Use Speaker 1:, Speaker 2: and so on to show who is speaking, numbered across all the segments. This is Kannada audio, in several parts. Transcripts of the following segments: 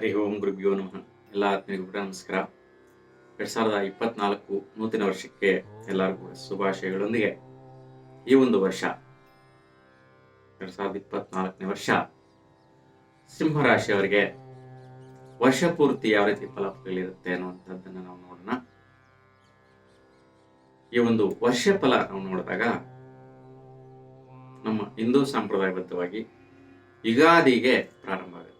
Speaker 1: ಹರಿ ಓಂ ಗುರುಭ್ಯೋ ನಮಃ. ಎಲ್ಲ ಆತ್ಮೀಯ ಕೂಡ ನಮಸ್ಕಾರ. ಎರಡ್ ಸಾವಿರದ ಇಪ್ಪತ್ನಾಲ್ಕು ನೂತನ ವರ್ಷಕ್ಕೆ ಎಲ್ಲರಿಗೂ ಶುಭಾಶಯಗಳೊಂದಿಗೆ ಈ ಒಂದು ವರ್ಷ, ಎರಡ್ ಸಾವಿರದ ಇಪ್ಪತ್ನಾಲ್ಕನೇ ವರ್ಷ ಸಿಂಹರಾಶಿಯವರಿಗೆ ವರ್ಷ ಪೂರ್ತಿ ಯಾವ ರೀತಿ ಫಲಗಳಿರುತ್ತೆ ಅನ್ನುವಂಥದ್ದನ್ನು ನಾವು ನೋಡೋಣ. ಈ ಒಂದು ವರ್ಷ ಫಲ ನಾವು ನೋಡಿದಾಗ ನಮ್ಮ ಹಿಂದೂ ಸಂಪ್ರದಾಯಬದ್ಧವಾಗಿ ಯುಗಾದಿಗೆ ಪ್ರಾರಂಭ ಆಗುತ್ತೆ.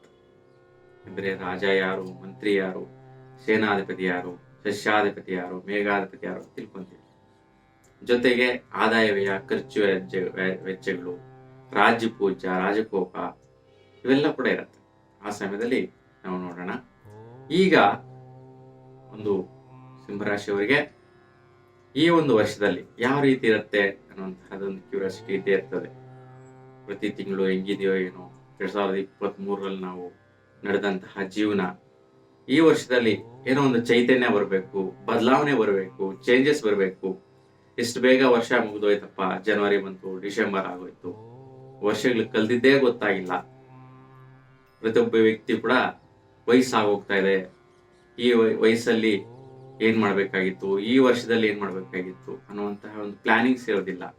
Speaker 1: ಅಂದ್ರೆ ರಾಜ ಯಾರು, ಮಂತ್ರಿ ಯಾರು, ಸೇನಾಧಿಪತಿ ಯಾರು, ಸಸ್ಯಾಧಿಪತಿ ಯಾರು, ಮೇಘಾಧಿಪತಿ ಯಾರು ತಿಳ್ಕೊಂತೀವಿ. ಜೊತೆಗೆ ಆದಾಯ ವ್ಯಯ ಖರ್ಚು ವೆಚ್ಚ ವೆಚ್ಚಗಳು ರಾಜ್ಯ ಪೂಜಾ ರಾಜಕೋಪ, ಇವೆಲ್ಲ ಕೂಡ ಇರುತ್ತೆ. ಆ ಸಮಯದಲ್ಲಿ ನಾವು ನೋಡೋಣ. ಈಗ ಒಂದು ಸಿಂಹರಾಶಿಯವರಿಗೆ ಈ ಒಂದು ವರ್ಷದಲ್ಲಿ ಯಾವ ರೀತಿ ಇರುತ್ತೆ ಅನ್ನುವಂತಹದೊಂದು ಕ್ಯೂರಿಯಾಸಿಟಿ ಇದ್ದೇ ಇರ್ತದೆ. ಪ್ರತಿ ತಿಂಗಳು ಹೆಂಗಿದೆಯೋ ಏನೋ, ಎರಡ್ ಸಾವಿರದ ಇಪ್ಪತ್ತ್ ಮೂರರಲ್ಲಿ ನಾವು ನಡೆದಂತಹ ಜೀವನ. ಈ ವರ್ಷದಲ್ಲಿ ಏನೋ ಒಂದು ಚೈತನ್ಯ ಬರಬೇಕು, ಬದಲಾವಣೆ ಬರಬೇಕು ಚೇಂಜಸ್ ಬರಬೇಕು. ಎಷ್ಟು ಬೇಗ ವರ್ಷ ಮುಗಿದೋಯ್ತಪ್ಪ. ಜನವರಿ ಬಂತು ಡಿಸೆಂಬರ್ ಆಗೋಯ್ತು. ವರ್ಷಗಳು ಕಲ್ತಿದ್ದೇ ಗೊತ್ತಾಗಿಲ್ಲ. ಪ್ರತಿಯೊಬ್ಬ ವ್ಯಕ್ತಿ ಕೂಡ ವಯಸ್ಸಾಗೋಗ್ತಾ ಇದೆ. ಈ ವಯ- ವಯಸ್ಸಲ್ಲಿ ಏನ್ ಮಾಡ್ಬೇಕಾಗಿತ್ತು, ಈ ವರ್ಷದಲ್ಲಿ ಏನ್ ಮಾಡ್ಬೇಕಾಗಿತ್ತು ಅನ್ನುವಂತಹ ಒಂದು ಪ್ಲಾನಿಂಗ್ಸ್ ಇರೋದಿಲ್ಲ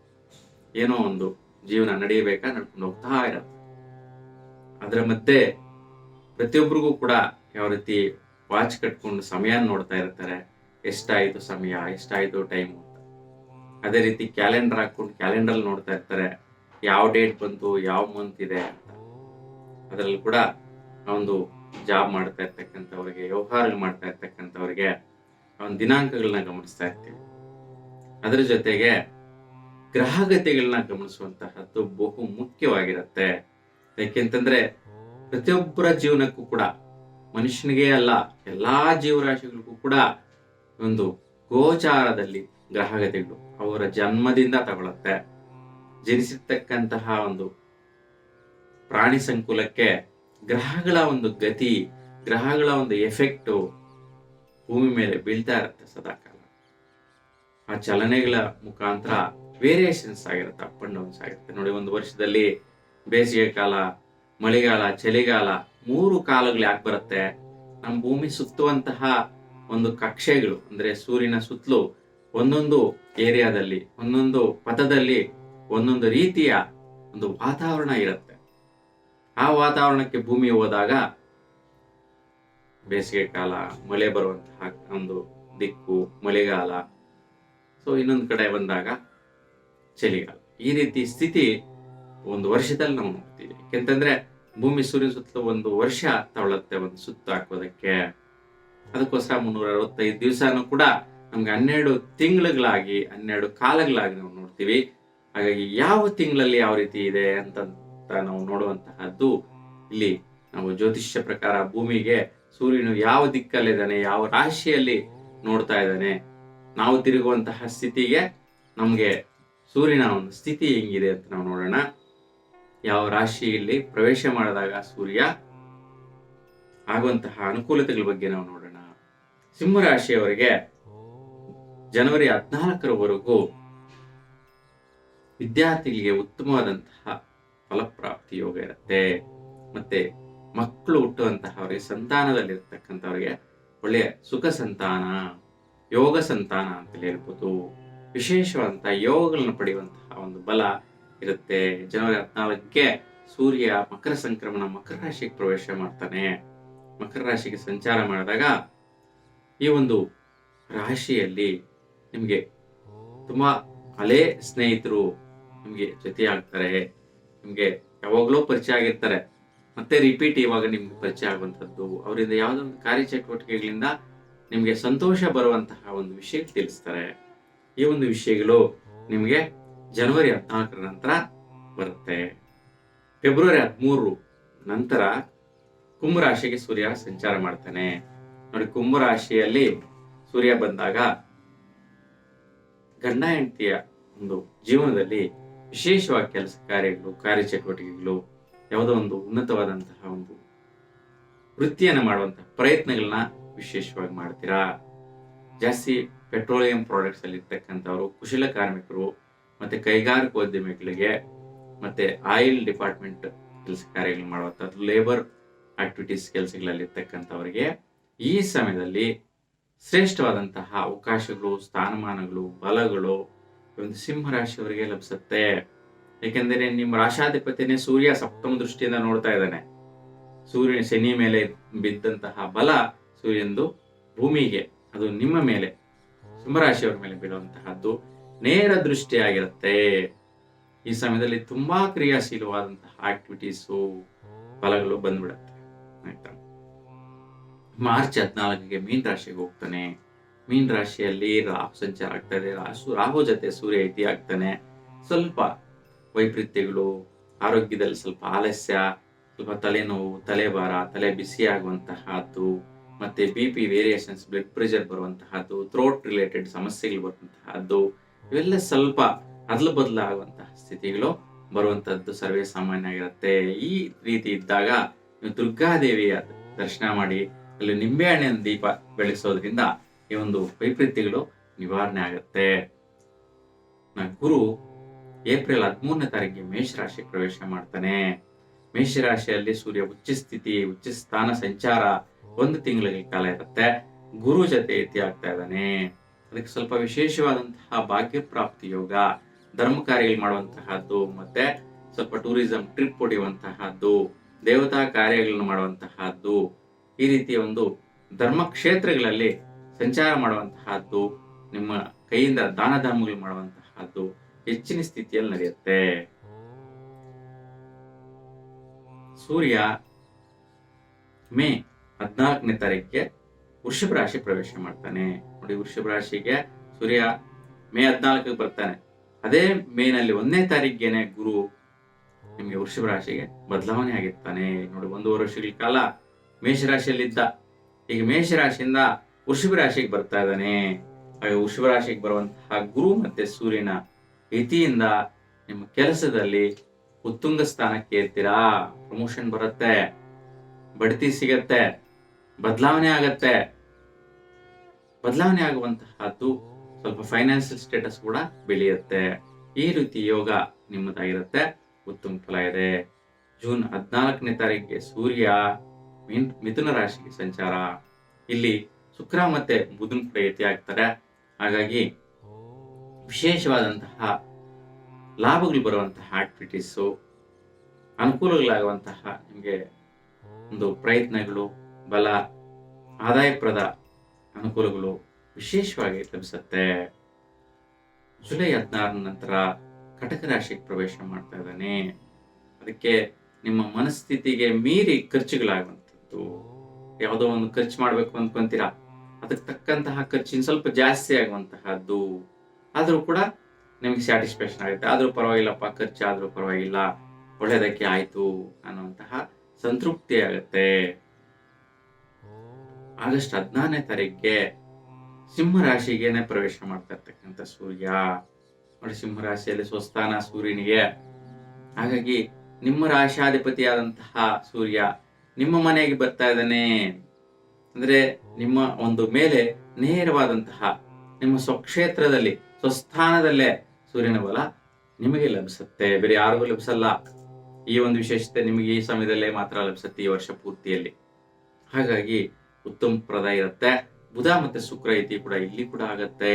Speaker 1: ಏನೋ ಒಂದು ಜೀವನ ನಡೆಯಬೇಕಾ ನಡ್ಕೊಂಡು ಹೋಗ್ತಾ ಇರತ್ತೆ. ಅದರ ಮಧ್ಯೆ ಪ್ರತಿಯೊಬ್ಬರಿಗೂ ಕೂಡ ಯಾವ ರೀತಿ ವಾಚ್ ಕಟ್ಕೊಂಡು ಸಮಯ ನೋಡ್ತಾ ಇರ್ತಾರೆ. ಎಷ್ಟಾಯಿತು ಸಮಯ, ಎಷ್ಟಾಯಿತು ಟೈಮು ಅಂತ. ಅದೇ ರೀತಿ ಕ್ಯಾಲೆಂಡರ್ ಹಾಕೊಂಡು ಕ್ಯಾಲೆಂಡರ್ ನೋಡ್ತಾ ಇರ್ತಾರೆ. ಯಾವ ಡೇಟ್ ಬಂತು, ಯಾವ ಮಂತ್ ಇದೆ ಅಂತ. ಅದರಲ್ಲಿ ಕೂಡ ಒಂದು ಜಾಬ್ ಮಾಡ್ತಾ ಇರ್ತಕ್ಕಂಥವ್ರಿಗೆ, ವ್ಯವಹಾರಗಳು ಮಾಡ್ತಾ ಇರ್ತಕ್ಕಂಥವ್ರಿಗೆ ಒಂದು ದಿನಾಂಕಗಳನ್ನ ಗಮನಿಸ್ತಾ ಇರ್ತೀವಿ. ಅದರ ಜೊತೆಗೆ ಗ್ರಹಗತಿಗಳನ್ನ ಗಮನಿಸುವಂತಹದ್ದು ಬಹು ಮುಖ್ಯವಾಗಿರುತ್ತೆ. ಯಾಕೆಂತಂದ್ರೆ ಪ್ರತಿಯೊಬ್ಬರ ಜೀವನಕ್ಕೂ ಕೂಡ, ಮನುಷ್ಯನಿಗೆ ಅಲ್ಲ, ಎಲ್ಲಾ ಜೀವರಾಶಿಗಳಿಗೂ ಕೂಡ ಒಂದು ಗೋಚಾರದಲ್ಲಿ ಗ್ರಹಗತಿಗಳು ಅವರ ಜನ್ಮದಿಂದ ತಗೊಳುತ್ತೆ. ಜನಿಸಿರ್ತಕ್ಕಂತಹ ಒಂದು ಪ್ರಾಣಿ ಸಂಕುಲಕ್ಕೆ ಗ್ರಹಗಳ ಒಂದು ಗತಿ, ಗ್ರಹಗಳ ಒಂದು ಎಫೆಕ್ಟು ಭೂಮಿ ಮೇಲೆ ಬೀಳ್ತಾ ಇರುತ್ತೆ ಸದಾಕಾಲ. ಆ ಚಲನೆಗಳ ಮುಖಾಂತರ ವೇರಿಯೇಷನ್ಸ್ ಆಗಿರುತ್ತೆ ಅಪ್ ಅಂಡ್ ಡೌನ್ಸ್ ಆಗಿರುತ್ತೆ. ನೋಡಿ, ಒಂದು ವರ್ಷದಲ್ಲಿ ಬೇಸಿಗೆ ಕಾಲ ಮಳೆಗಾಲ, ಚಳಿಗಾಲ ಮೂರು ಕಾಲಗಳು ಯಾಕೆ ಬರುತ್ತೆ? ನಮ್ಮ ಭೂಮಿ ಸುತ್ತುವಂತಹ ಒಂದು ಕಕ್ಷೆಗಳು, ಅಂದ್ರೆ ಸೂರ್ಯನ ಸುತ್ತಲೂ ಒಂದೊಂದು ಏರಿಯಾದಲ್ಲಿ, ಒಂದೊಂದು ಪಥದಲ್ಲಿ, ಒಂದೊಂದು ರೀತಿಯ ಒಂದು ವಾತಾವರಣ ಇರುತ್ತೆ. ಆ ವಾತಾವರಣಕ್ಕೆ ಭೂಮಿ ಹೋದಾಗ ಬೇಸಿಗೆ ಕಾಲ, ಮಳೆ ಬರುವಂತಹ ಒಂದು ದಿಕ್ಕು, ಮಳೆಗಾಲ, ಸೊ ಇನ್ನೊಂದು ಕಡೆ ಬಂದಾಗ ಚಳಿಗಾಲ. ಈ ರೀತಿ ಸ್ಥಿತಿ ಒಂದು ವರ್ಷದಲ್ಲಿ ನಾವು ನೋಡ್ತೀವಿ. ಯಾಕೆಂತಂದ್ರೆ ಭೂಮಿ ಸೂರ್ಯ ಸುತ್ತಲೂ ಒಂದು ವರ್ಷ ತಗೊಳತ್ತೆ ಒಂದು ಸುತ್ತ ಹಾಕೋದಕ್ಕೆ ಅದಕ್ಕೋಸ್ಕರ ಮುನ್ನೂರ ಅರವತ್ತೈದು ದಿವಸನೂ ಕೂಡ ನಮ್ಗೆ ಹನ್ನೆರಡು ತಿಂಗಳುಗಳಾಗಿ, ಹನ್ನೆರಡು ಕಾಲಗಳಾಗಿ ನಾವು ನೋಡ್ತೀವಿ. ಹಾಗಾಗಿ ಯಾವ ತಿಂಗಳಲ್ಲಿ ಯಾವ ರೀತಿ ಇದೆ ಅಂತ ನಾವು ನೋಡುವಂತಹದ್ದು ಇಲ್ಲಿ ನಾವು ಜ್ಯೋತಿಷ್ಯ ಪ್ರಕಾರ ಭೂಮಿಗೆ ಸೂರ್ಯನು ಯಾವ ದಿಕ್ಕಲ್ಲಿದ್ದಾನೆ, ಯಾವ ರಾಶಿಯಲ್ಲಿ ನೋಡ್ತಾ ಇದ್ದಾನೆ. ನಾವು ತಿರುಗುವಂತಹ ಸ್ಥಿತಿಗೆ ನಮ್ಗೆ ಸೂರ್ಯನ ಒಂದು ಸ್ಥಿತಿ ಹೆಂಗಿದೆ ಅಂತ ನಾವು ನೋಡೋಣ. ಯಾವ ರಾಶಿಯಲ್ಲಿ ಪ್ರವೇಶ ಮಾಡಿದಾಗ ಸೂರ್ಯ ಆಗುವಂತಹ ಅನುಕೂಲತೆಗಳ ಬಗ್ಗೆ ನಾವು ನೋಡೋಣ. ಸಿಂಹ ಸಿಂಹರಾಶಿಯವರಿಗೆ ಜನವರಿ ಹದಿನಾಲ್ಕರವರೆಗೂ ವಿದ್ಯಾರ್ಥಿಗಳಿಗೆ ಉತ್ತಮವಾದಂತಹ ಫಲಪ್ರಾಪ್ತಿ ಯೋಗ ಇರುತ್ತೆ. ಮತ್ತೆ ಮಕ್ಕಳು ಹುಟ್ಟುವಂತಹವರಿಗೆ ಸಂತಾನದಲ್ಲಿರ್ತಕ್ಕಂಥವ್ರಿಗೆ ಒಳ್ಳೆಯ ಸುಖ ಸಂತಾನ, ಯೋಗ ಸಂತಾನ ಅಂತ ಹೇಳ್ಬೋದು. ವಿಶೇಷವಾದಂತಹ ಯೋಗಗಳನ್ನು ಪಡೆಯುವಂತಹ ಒಂದು ಬಲ ಇರುತ್ತೆ. ಜನವರಿ ಹದಿನಾಲ್ಕಕ್ಕೆ ಸೂರ್ಯ ಮಕರ ಸಂಕ್ರಮಣ, ಮಕರ ರಾಶಿಗೆ ಪ್ರವೇಶ ಮಾಡ್ತಾನೆ. ಮಕರ ರಾಶಿಗೆ ಸಂಚಾರ ಮಾಡಿದಾಗ ಈ ಒಂದು ರಾಶಿಯಲ್ಲಿ ನಿಮಗೆ ತುಂಬ ಹಳೆ ಸ್ನೇಹಿತರು ನಿಮಗೆ ಜೊತೆಯಾಗ್ತಾರೆ. ನಿಮಗೆ ಯಾವಾಗಲೂ ಪರಿಚಯ ಆಗಿರ್ತಾರೆ. ಮತ್ತೆ ರಿಪೀಟ್ ಇವಾಗ ನಿಮ್ಗೆ ಪರಿಚಯ ಆಗುವಂಥದ್ದು. ಅವರಿಂದ ಯಾವುದೊಂದು ಕಾರ್ಯಚಟುವಟಿಕೆಗಳಿಂದ ನಿಮಗೆ ಸಂತೋಷ ಬರುವಂತಹ ಒಂದು ವಿಷಯ ತಿಳಿಸ್ತಾರೆ. ಈ ಒಂದು ವಿಷಯಗಳು ನಿಮಗೆ ಜನವರಿ ಹದಿನಾಲ್ಕರ ನಂತರ ಬರುತ್ತೆ. ಫೆಬ್ರವರಿ ಹದಿಮೂರು ನಂತರ ಕುಂಭರಾಶಿಗೆ ಸೂರ್ಯ ಸಂಚಾರ ಮಾಡ್ತಾನೆ. ನೋಡಿ, ಕುಂಭರಾಶಿಯಲ್ಲಿ ಸೂರ್ಯ ಬಂದಾಗ ಗಂಡ ಹೆಂಡತಿಯ ಒಂದು ಜೀವನದಲ್ಲಿ ವಿಶೇಷವಾಗಿ ಕೆಲಸ ಕಾರ್ಯಗಳು, ಕಾರ್ಯಚಟುವಟಿಕೆಗಳು, ಯಾವುದೋ ಒಂದು ಉನ್ನತವಾದಂತಹ ಒಂದು ವೃತ್ತಿಯನ್ನು ಮಾಡುವಂತಹ ಪ್ರಯತ್ನಗಳನ್ನ ವಿಶೇಷವಾಗಿ ಮಾಡ್ತೀರಾ. ಜಾಸ್ತಿ ಪೆಟ್ರೋಲಿಯಂ ಪ್ರಾಡಕ್ಟ್ಸ್ ಅಲ್ಲಿ ಇರ್ತಕ್ಕಂಥವ್ರು ಕುಶಲ ಕಾರ್ಮಿಕರು ಮತ್ತೆ ಕೈಗಾರಿಕೋದ್ಯಮಿಗಳಿಗೆ ಮತ್ತೆ ಆಯಿಲ್ ಡಿಪಾರ್ಟ್ಮೆಂಟ್ ಕೆಲಸ ಕಾರ್ಯಗಳು ಮಾಡುವಂಥದ್ದು ಲೇಬರ್ ಆಕ್ಟಿವಿಟೀಸ್ ಕೆಲಸಗಳಲ್ಲಿ ಇರ್ತಕ್ಕಂಥವರಿಗೆ ಈ ಸಮಯದಲ್ಲಿ ಶ್ರೇಷ್ಠವಾದಂತಹ ಅವಕಾಶಗಳು, ಸ್ಥಾನಮಾನಗಳು, ಬಲಗಳು ಒಂದು ಸಿಂಹ ರಾಶಿಯವರಿಗೆ ಲಭಿಸುತ್ತೆ. ಏಕೆಂದರೆ ನಿಮ್ಮ ರಾಶಾಧಿಪತಿನೇ ಸೂರ್ಯ ಸಪ್ತಮ ದೃಷ್ಟಿಯಿಂದ ನೋಡ್ತಾ ಇದ್ದಾನೆ. ಸೂರ್ಯನ ಶನಿ ಮೇಲೆ ಬಿದ್ದಂತಹ ಬಲ ಸೂರ್ಯಂದು ಭೂಮಿಗೆ, ಅದು ನಿಮ್ಮ ಮೇಲೆ ಸಿಂಹರಾಶಿಯವರ ಮೇಲೆ ಬೀಳುವಂತಹದ್ದು. ನೇರ ದೃಷ್ಟಿಯಾಗಿರುತ್ತೆ. ಈ ಸಮಯದಲ್ಲಿ ತುಂಬಾ ಕ್ರಿಯಾಶೀಲವಾದಂತಹ ಆಕ್ಟಿವಿಟೀಸು ಫಲಗಳು ಬಂದ್ಬಿಡತ್ತೆ. ಮಾರ್ಚ್ ಹದಿನಾಲ್ಕಿಗೆ ಮೀನ್ ರಾಶಿಗೆ ಹೋಗ್ತಾನೆ. ಮೀನ್ ರಾಶಿಯಲ್ಲಿ ರಾಹು ಸಂಚಾರ ಆಗ್ತಾ ಇದೆ. ರಾಹು ಜೊತೆ ಸೂರ್ಯ ಐತಿ ಆಗ್ತಾನೆ. ಸ್ವಲ್ಪ ವೈಪರೀತ್ಯಗಳು, ಆರೋಗ್ಯದಲ್ಲಿ ಸ್ವಲ್ಪ ಆಲಸ್ಯ, ಸ್ವಲ್ಪ ತಲೆನೋವು, ತಲೆಭಾರ, ತಲೆ ಬಿಸಿ ಆಗುವಂತಹದ್ದು, ಮತ್ತೆ B P variations blood pressure ಬರುವಂತಹದ್ದು throat related ಸಮಸ್ಯೆಗಳು ಬರುವಂತಹದ್ದು ಇವೆಲ್ಲ ಸ್ವಲ್ಪ ಅದಲು ಬದಲಾಗುವಂತಹ ಸ್ಥಿತಿಗಳು ಬರುವಂತದ್ದು ಸರ್ವೇ ಸಾಮಾನ್ಯ ಆಗಿರುತ್ತೆ ಈ ರೀತಿ ಇದ್ದಾಗ ನೀವು ದುರ್ಗಾದೇವಿಯ ದರ್ಶನ ಮಾಡಿ, ಅಲ್ಲಿ ನಿಂಬೆಹಣ್ಣಿನ ದೀಪ ಬೆಳೆಸೋದ್ರಿಂದ ಈ ಒಂದು ವೈಪರೀತ್ಯಗಳು ನಿವಾರಣೆ ಆಗುತ್ತೆ. ಗುರು ಏಪ್ರಿಲ್ ಹದಿಮೂರನೇ ತಾರೀಕಿಗೆ ಮೇಷರಾಶಿ ಪ್ರವೇಶ ಮಾಡ್ತಾನೆ. ಮೇಷರಾಶಿಯಲ್ಲಿ ಸೂರ್ಯ ಉಚ್ಚ ಸ್ಥಿತಿ, ಉಚ್ಚ ಸ್ಥಾನ ಸಂಚಾರ ಒಂದು ತಿಂಗಳ ಕಾಲ ಇರುತ್ತೆ. ಗುರು ಜೊತೆ ಎತ್ತಿ ಆಗ್ತಾ ಇದ್ದಾನೆ. ಅದಕ್ಕೆ ಸ್ವಲ್ಪ ವಿಶೇಷವಾದಂತಹ ಭಾಗ್ಯ ಪ್ರಾಪ್ತಿ ಯೋಗ ಧರ್ಮ ಕಾರ್ಯಗಳು ಮಾಡುವಂತಹದ್ದು, ಮತ್ತೆ ಸ್ವಲ್ಪ ಟೂರಿಸಂ ಟ್ರಿಪ್ ಹೊಡೆಯುವಂತಹದ್ದು, ದೇವತಾ ಕಾರ್ಯಗಳನ್ನು ಮಾಡುವಂತಹದ್ದು, ಈ ರೀತಿಯ ಒಂದು ಧರ್ಮ ಕ್ಷೇತ್ರಗಳಲ್ಲಿ ಸಂಚಾರ ಮಾಡುವಂತಹದ್ದು, ನಿಮ್ಮ ಕೈಯಿಂದ ದಾನ ಧರ್ಮಗಳು ಮಾಡುವಂತಹದ್ದು ಹೆಚ್ಚಿನ ಸ್ಥಿತಿಯಲ್ಲಿ ನಡೆಯುತ್ತೆ. ಸೂರ್ಯ ಮೇ ಹದಿನಾಲ್ಕನೇ ತಾರೀಕಿಗೆ ವೃಷಭ ರಾಶಿ ಪ್ರವೇಶ ಮಾಡ್ತಾನೆ. ನೋಡಿ ವೃಷಭ ರಾಶಿಗೆ ಸೂರ್ಯ ಮೇ ಹದಿನಾಲ್ಕಕ್ಕೆ ಬರ್ತಾನೆ. ಅದೇ ಮೇನಲ್ಲಿ ಒಂದನೇ ತಾರೀಕಿಗೆನೆ ಗುರು ನಿಮಗೆ ವೃಷಭ ರಾಶಿಗೆ ಬದಲಾವಣೆ ಆಗಿರ್ತಾನೆ. ನೋಡಿ, ಒಂದೂವರೆ ವರ್ಷಗಳ ಕಾಲ ಮೇಷರಾಶಿಯಲ್ಲಿದ್ದ. ಈಗ ಮೇಷರಾಶಿಯಿಂದ ವೃಷಭ ರಾಶಿಗೆ ಬರ್ತಾ ಇದ್ದಾನೆ. ಹಾಗೆ ವೃಷಭ ರಾಶಿಗೆ ಬರುವಂತಹ ಗುರು ಮತ್ತೆ ಸೂರ್ಯನ ಇತಿಯಿಂದ ನಿಮ್ಮ ಕೆಲಸದಲ್ಲಿ ಉತ್ತುಂಗ ಸ್ಥಾನಕ್ಕೆ ಇರ್ತೀರಾ ಪ್ರಮೋಷನ್ ಬರುತ್ತೆ. ಬಡ್ತಿ ಸಿಗತ್ತೆ. ಬದಲಾವಣೆ ಆಗತ್ತೆ. ಬದಲಾವಣೆ ಆಗುವಂತಹದ್ದು ಸ್ವಲ್ಪ ಫೈನಾನ್ಷಿಯಲ್ ಸ್ಟೇಟಸ್ ಕೂಡ ಬೆಳೆಯುತ್ತೆ. ಈ ರೀತಿ ಯೋಗ ನಿಮ್ಮದಾಗಿರುತ್ತೆ. ಉತ್ತಮ ಫಲ ಇದೆ. ಜೂನ್ ಹದಿನಾಲ್ಕನೇ ತಾರೀಕಿಗೆ ಸೂರ್ಯ ಮಿಥುನ ರಾಶಿಗೆ ಸಂಚಾರ. ಇಲ್ಲಿ ಶುಕ್ರ ಮತ್ತೆ ಬುಧನ್ ಕೂಡ ಯತಿ ಆಗ್ತಾರೆ ಹಾಗಾಗಿ ವಿಶೇಷವಾದಂತಹ ಲಾಭಗಳು ಬರುವಂತಹ ಆಕ್ಟಿವಿಟೀಸು ಅನುಕೂಲಗಳಾಗುವಂತಹ ನಿಮಗೆ ಒಂದು ಪ್ರಯತ್ನಗಳು ಬಲ, ಆದಾಯಪ್ರದ ಅನುಕೂಲಗಳು ವಿಶೇಷವಾಗಿ ಲಭಿಸುತ್ತೆ ಜುಲೈ ಹದಿನಾರರ ನಂತರ ಕಟಕ ರಾಶಿಗೆ ಪ್ರವೇಶ ಮಾಡ್ತಾ ಇದ್ದಾನೆ. ಅದಕ್ಕೆ ನಿಮ್ಮ ಮನಸ್ಥಿತಿಗೆ ಮೀರಿ ಖರ್ಚುಗಳಾಗುವಂಥದ್ದು. ಯಾವುದೋ ಒಂದು ಖರ್ಚು ಮಾಡಬೇಕು ಅಂದ್ಕೊಂತೀರಾ? ಅದಕ್ಕೆ ತಕ್ಕಂತಹ ಖರ್ಚಿನ ಸ್ವಲ್ಪ ಜಾಸ್ತಿ ಆಗುವಂತಹದ್ದು. ಆದರೂ ಕೂಡ ನಿಮಗೆ ಸ್ಯಾಟಿಸ್ಫ್ಯಾಕ್ಷನ್ ಆಗುತ್ತೆ. ಆದರೂ ಪರವಾಗಿಲ್ಲಪ್ಪ, ಖರ್ಚು ಆದರೂ ಪರವಾಗಿಲ್ಲ. ಒಳ್ಳೆಯದಕ್ಕೆ ಆಯ್ತು ಅನ್ನುವಂತಹ ಸಂತೃಪ್ತಿ ಆಗುತ್ತೆ. ಆಗಸ್ಟ್ ಹದಿನಾರನೇ ತಾರೀಕಿಗೆ ಸಿಂಹ ರಾಶಿಗೆನೆ ಪ್ರವೇಶ ಮಾಡ್ತಾ ಇರ್ತಕ್ಕಂಥ ಸೂರ್ಯ. ನೋಡಿ ಸಿಂಹ ರಾಶಿಯಲ್ಲಿ ಸ್ವಸ್ಥಾನ ಸೂರ್ಯನಿಗೆ. ಹಾಗಾಗಿ ನಿಮ್ಮ ರಾಶಾಧಿಪತಿಯಾದಂತಹ ಸೂರ್ಯ ನಿಮ್ಮ ಮನೆಗೆ ಬರ್ತಾ ಇದ್ದಾನೆ. ಅಂದ್ರೆ ನಿಮ್ಮ ಒಂದು ಮೇಲೆ ನೇರವಾದಂತಹ ನಿಮ್ಮ ಸ್ವಕ್ಷೇತ್ರದಲ್ಲಿ, ಸ್ವಸ್ಥಾನದಲ್ಲೇ ಸೂರ್ಯನ ಬಲ ನಿಮಗೆ ಲಭಿಸುತ್ತೆ. ಬೇರೆ ಯಾರಿಗೂ ಲಭಿಸಲ್ಲ. ಈ ಒಂದು ವಿಶೇಷತೆ ನಿಮಗೆ ಈ ಸಮಯದಲ್ಲೇ ಮಾತ್ರ ಲಭಿಸುತ್ತೆ, ಈ ವರ್ಷ ಪೂರ್ತಿಯಲ್ಲಿ. ಹಾಗಾಗಿ ಉತ್ತಮ ಪ್ರದ ಇರುತ್ತೆ. ಬುಧ ಮತ್ತೆ ಶುಕ್ರ ಐತಿ ಕೂಡ ಇಲ್ಲಿ ಕೂಡ ಆಗತ್ತೆ.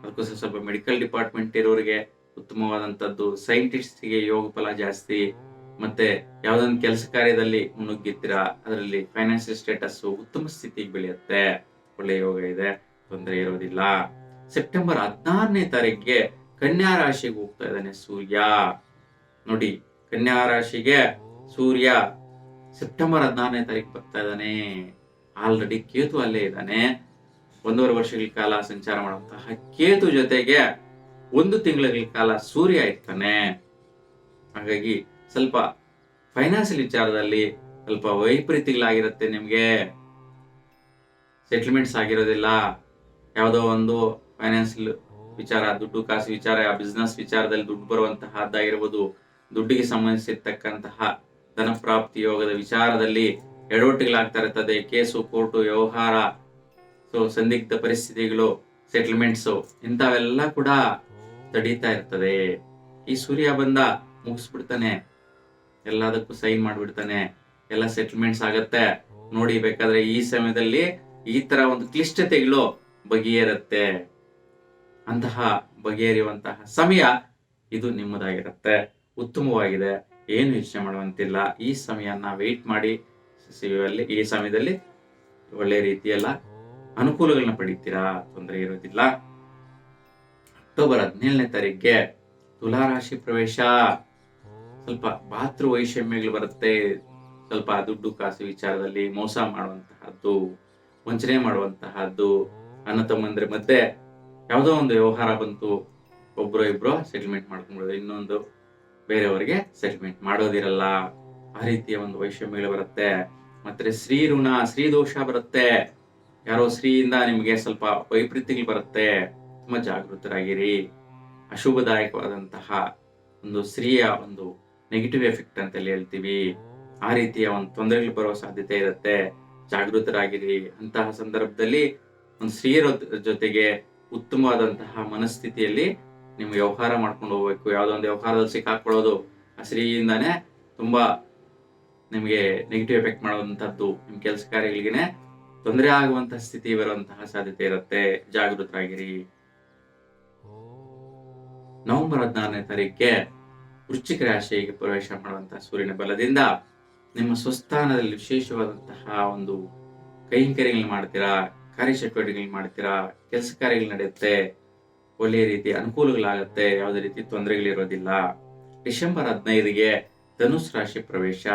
Speaker 1: ಅದಕ್ಕೋಸ್ಕರ ಸ್ವಲ್ಪ ಮೆಡಿಕಲ್ ಡಿಪಾರ್ಟ್ಮೆಂಟ್ ಇರೋರಿಗೆ ಉತ್ತಮವಾದಂತದ್ದು ಸೈಂಟಿಸ್ಟ್ಗೆ ಯೋಗ ಫಲ ಜಾಸ್ತಿ, ಮತ್ತೆ ಯಾವ್ದೊಂದು ಕೆಲಸ ಕಾರ್ಯದಲ್ಲಿ ಮುನ್ನುಗ್ಗಿತ್ತೀರಾ ಅದರಲ್ಲಿ ಫೈನಾನ್ಷಿಯಲ್ ಸ್ಟೇಟಸ್ ಉತ್ತಮ ಸ್ಥಿತಿಗೆ ಬೆಳೆಯುತ್ತೆ. ಒಳ್ಳೆ ಯೋಗ ಇದೆ, ತೊಂದರೆ ಇರೋದಿಲ್ಲ. ಸೆಪ್ಟೆಂಬರ್ ಹದಿನಾರನೇ ತಾರೀಕಿಗೆ ಕನ್ಯಾ ರಾಶಿಗೆ ಹೋಗ್ತಾ ಇದ್ದಾನೆ ಸೂರ್ಯ. ನೋಡಿ, ಕನ್ಯಾ ರಾಶಿಗೆ ಸೂರ್ಯ ಸೆಪ್ಟೆಂಬರ್ ಹದಿನಾರನೇ ತಾರೀಕು ಬರ್ತಾ ಇದ್ದಾನೆ. ಆಲ್ರೆಡಿ ಕೇತು ಅಲ್ಲೇ ಇದ್ದಾನೆ. ಒಂದೂವರೆ ವರ್ಷಗಳ ಕಾಲ ಸಂಚಾರ ಮಾಡುವಂತಹ ಕೇತು ಜೊತೆಗೆ ಒಂದು ತಿಂಗಳ ಕಾಲ ಸೂರ್ಯ ಇರ್ತಾನೆ. ಹಾಗಾಗಿ ಸ್ವಲ್ಪ ಫೈನಾನ್ಸಿಯಲ್ ವಿಚಾರದಲ್ಲಿ ಸ್ವಲ್ಪ ವೈಪರೀತ್ಯಗಳಾಗಿರುತ್ತೆ ನಿಮ್ಗೆ. ಸೆಟ್ಲ್ಮೆಂಟ್ಸ್ ಆಗಿರೋದಿಲ್ಲ. ಯಾವುದೋ ಒಂದು ಫೈನಾನ್ಸಿಯಲ್ ವಿಚಾರ, ದುಡ್ಡು ಕಾಸು ವಿಚಾರ ಬಿಸ್ನೆಸ್ ವಿಚಾರದಲ್ಲಿ ದುಡ್ಡು ಬರುವಂತಹದ್ದಾಗಿರ್ಬೋದು. ದುಡ್ಡಿಗೆ ಸಂಬಂಧಿಸಿರ್ತಕ್ಕಂತಹ ಧನ ಪ್ರಾಪ್ತಿ ಯೋಗದ ವಿಚಾರದಲ್ಲಿ ಎಡವಟ್ಟುಗಳಾಗ್ತಾ ಇರ್ತದೆ ಕೇಸು, ಕೋರ್ಟು, ವ್ಯವಹಾರ, ಸೊ ಸಂದಿಗ್ಧ ಪರಿಸ್ಥಿತಿಗಳು, ಸೆಟಲ್ಮೆಂಟ್ಸು, ಇಂಥವೆಲ್ಲ ಕೂಡ ತಡೀತಾ ಇರ್ತದೆ. ಈ ಸೂರ್ಯ ಬಂದ ಮುಗಿಸ್ಬಿಡ್ತಾನೆ, ಎಲ್ಲದಕ್ಕೂ ಸೈನ್ ಮಾಡಿಬಿಡ್ತಾನೆ, ಎಲ್ಲ ಸೆಟಲ್ಮೆಂಟ್ಸ್ ಆಗತ್ತೆ. ನೋಡಿ, ಬೇಕಾದ್ರೆ ಈ ಸಮಯದಲ್ಲಿ ಈ ತರ ಒಂದು ಕ್ಲಿಷ್ಟತೆಗಳು ಬಗೆಹರುತ್ತೆ. ಅಂತಹ ಬಗೆಹರಿಯುವಂತಹ ಸಮಯ ಇದು ನಿಮ್ಮದಾಗಿರುತ್ತೆ. ಉತ್ತಮವಾಗಿದೆ. ಏನು ಯೋಚನೆ ಮಾಡುವಂತಿಲ್ಲ. ಈ ಸಮಯನ ವೆಯ್ಟ್ ಮಾಡಿ ಸಿಗುವಲ್ಲಿ ಈ ಸಮಯದಲ್ಲಿ ಒಳ್ಳೆ ರೀತಿಯೆಲ್ಲ ಅನುಕೂಲಗಳನ್ನ ಪಡಿತೀರಾ? ತೊಂದರೆ ಇರೋದಿಲ್ಲ. ಅಕ್ಟೋಬರ್ ಹದಿನೇಳನೇ ತಾರೀಕಿಗೆ ತುಲಾರಾಶಿ ಪ್ರವೇಶ. ಸ್ವಲ್ಪ ಭಾತೃ ವೈಷಮ್ಯಗಳು ಬರುತ್ತೆ. ಸ್ವಲ್ಪ ದುಡ್ಡು ಕಾಸು ವಿಚಾರದಲ್ಲಿ ಮೋಸ ಮಾಡುವಂತಹದ್ದು, ವಂಚನೆ ಮಾಡುವಂತಹದ್ದು ಅನ್ನ ತಮ್ಮಂದ್ರೆ ಮತ್ತೆ ಯಾವುದೋ ಒಂದು ವ್ಯವಹಾರ ಬಂತು, ಒಬ್ರು ಇಬ್ರು ಸೆಟಲ್ಮೆಂಟ್ ಮಾಡ್ಕೊಂಡ್ಬಿಡೋದು, ಇನ್ನೊಂದು ಬೇರೆಯವರಿಗೆ ಸೆಟಲ್ಮೆಂಟ್ ಮಾಡೋದಿರಲ್ಲ. ಆ ರೀತಿಯ ಒಂದು ವೈಷಮ್ಯಗಳು ಬರುತ್ತೆ. ಮತ್ತೆ ಸ್ತ್ರೀ ಋಣ, ಸ್ತ್ರೀ ದೋಷ ಬರುತ್ತೆ. ಯಾರೋ ಸ್ತ್ರೀಯಿಂದ ನಿಮಗೆ ಸ್ವಲ್ಪ ವೈಪರೀತ್ಯಗಳು ಬರುತ್ತೆ. ತುಂಬಾ ಜಾಗೃತರಾಗಿರಿ. ಅಶುಭದಾಯಕವಾದಂತಹ ಒಂದು ಸ್ತ್ರೀಯ ಒಂದು ನೆಗೆಟಿವ್ ಎಫೆಕ್ಟ್ ಅಂತೇಳಿ ಹೇಳ್ತೀವಿ. ಆ ರೀತಿಯ ಒಂದು ತೊಂದರೆಗಳು ಬರುವ ಸಾಧ್ಯತೆ ಇರುತ್ತೆ. ಜಾಗೃತರಾಗಿರಿ. ಅಂತಹ ಸಂದರ್ಭದಲ್ಲಿ ಒಂದು ಸ್ತ್ರೀಯರ ಜೊತೆಗೆ ಉತ್ತಮವಾದಂತಹ ಮನಸ್ಥಿತಿಯಲ್ಲಿ ನೀವು ವ್ಯವಹಾರ ಮಾಡ್ಕೊಂಡು ಹೋಗ್ಬೇಕು. ಯಾವುದೋ ಒಂದು ವ್ಯವಹಾರದಲ್ಲಿ ಸಿಕ್ಕಾಕೊಳ್ಳೋದು ಆ ಸ್ತ್ರೀಯಿಂದಾನೇ ತುಂಬಾ ನಿಮಗೆ ನೆಗೆಟಿವ್ ಎಫೆಕ್ಟ್ ಮಾಡುವಂತಹದ್ದು ನಿಮ್ಮ ಕೆಲಸ ಕಾರ್ಯಗಳಿಗೆ ತೊಂದರೆ ಆಗುವಂತಹ ಸ್ಥಿತಿ ಬರುವಂತಹ ಸಾಧ್ಯತೆ ಇರುತ್ತೆ. ಜಾಗೃತರಾಗಿರಿ. ನವೆಂಬರ್ ಹದಿನಾರನೇ ತಾರೀಕಿಗೆ ವೃಶ್ಚಿಕ ರಾಶಿಗೆ ಪ್ರವೇಶ ಮಾಡುವಂತಹ ಸೂರ್ಯನ ಬಲದಿಂದ ನಿಮ್ಮ ಸ್ವಸ್ಥಾನದಲ್ಲಿ ವಿಶೇಷವಾದಂತಹ ಒಂದು ಕೈಂಕರ್ಯಗಳು ಮಾಡ್ತೀರಾ, ಕಾರ್ಯಚಟುವಟಿಕೆಗಳು ಮಾಡ್ತೀರಾ, ಕೆಲಸ ಕಾರ್ಯಗಳು ನಡೆಯುತ್ತೆ ಒಳ್ಳೆಯ ರೀತಿ ಅನುಕೂಲಗಳಾಗುತ್ತೆ, ಯಾವುದೇ ರೀತಿ ತೊಂದರೆಗಳಿರೋದಿಲ್ಲ. ಡಿಸೆಂಬರ್ ಹದಿನೈದಿಗೆ ಧನುಸ್ ರಾಶಿ ಪ್ರವೇಶ.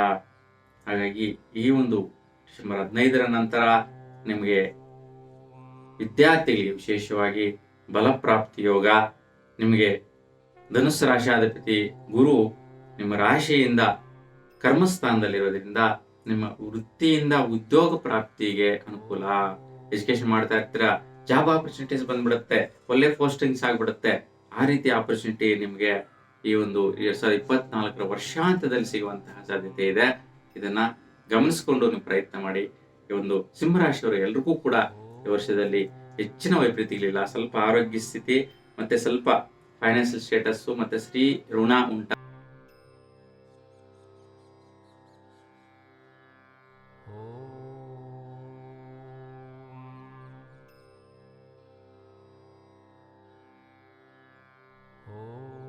Speaker 1: ಹಾಗಾಗಿ ಈ ಒಂದು ಡಿಸೆಂಬರ್ ಹದಿನೈದರ ನಂತರ ನಿಮಗೆ ವಿದ್ಯಾರ್ಥಿಗಳಿಗೆ ವಿಶೇಷವಾಗಿ ಬಲಪ್ರಾಪ್ತಿ ಯೋಗ, ನಿಮಗೆ ಧನುಸ್ಸು ರಾಶಿಯಾಧಿಪತಿ ಗುರು ನಿಮ್ಮ ರಾಶಿಯಿಂದ ಕರ್ಮಸ್ಥಾನದಲ್ಲಿರೋದ್ರಿಂದ ನಿಮ್ಮ ವೃತ್ತಿಯಿಂದ ಉದ್ಯೋಗ ಪ್ರಾಪ್ತಿಗೆ ಅನುಕೂಲ. ಎಜುಕೇಶನ್ ಮಾಡ್ತಾ ಇರ್ತೀರಾ ಜಾಬ್ ಆಪರ್ಚುನಿಟೀಸ್ ಬಂದ್ಬಿಡುತ್ತೆ, ಒಳ್ಳೆ ಪೋಸ್ಟಿಂಗ್ಸ್ ಆಗ್ಬಿಡುತ್ತೆ. ಆ ರೀತಿ ಆಪರ್ಚುನಿಟಿ ನಿಮಗೆ ಈ ಒಂದು ಎರಡ್ ಸಾವಿರದ ಇಪ್ಪತ್ನಾಲ್ಕರ ವರ್ಷಾಂತ್ಯದಲ್ಲಿ ಸಿಗುವಂತಹ ಸಾಧ್ಯತೆ ಇದೆ. ಇದನ್ನ ಗಮನಿಸಿಕೊಂಡು ನೀವು ಪ್ರಯತ್ನ ಮಾಡಿ. ಈ ಒಂದು ಸಿಂಹರಾಶಿಯವರು ಎಲ್ರಿಗೂ ಕೂಡ ಈ ವರ್ಷದಲ್ಲಿ ಹೆಚ್ಚಿನ ವೈಪರೀತಿಗಳಿಲ್ಲ ಸ್ವಲ್ಪ ಆರೋಗ್ಯ ಸ್ಥಿತಿ, ಮತ್ತೆ ಸ್ವಲ್ಪ ಫೈನಾನ್ಷಿಯಲ್ ಸ್ಟೇಟಸ್ಸು ಮತ್ತೆ ಸ್ತ್ರೀ ಋಣ ಉಂಟ.